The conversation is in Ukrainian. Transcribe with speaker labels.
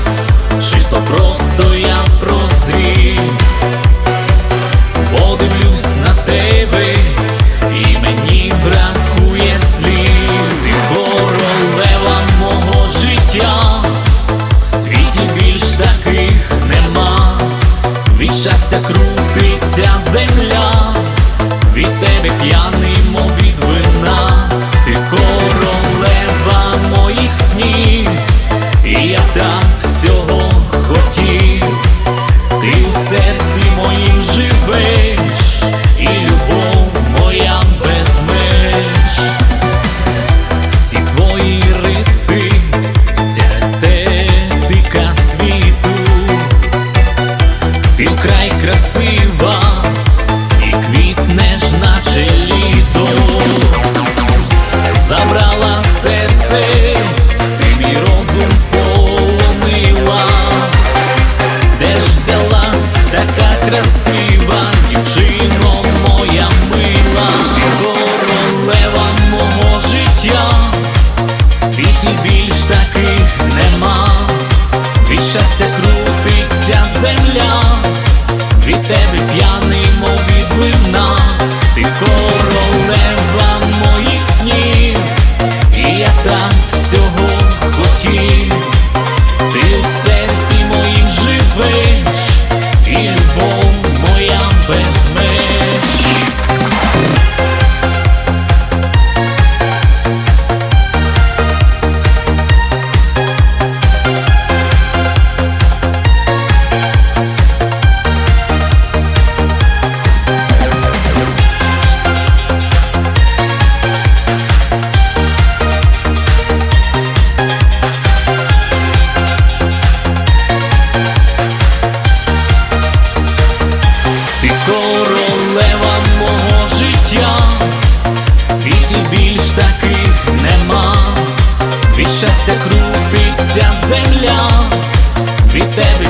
Speaker 1: нас, чи то просто. серці моїм живеш, і любов моя без меж всі твої риси, вся естетика світу, ти вкрай красива і квітнеш, наче літо, забрала серце. щастя крутиться земля, від тебе п'яний, мов від вина, ти королева моїх снів, і я так цього хотів, ти у серці моїм живеш, і любов моя без. Земля від тебе п'яна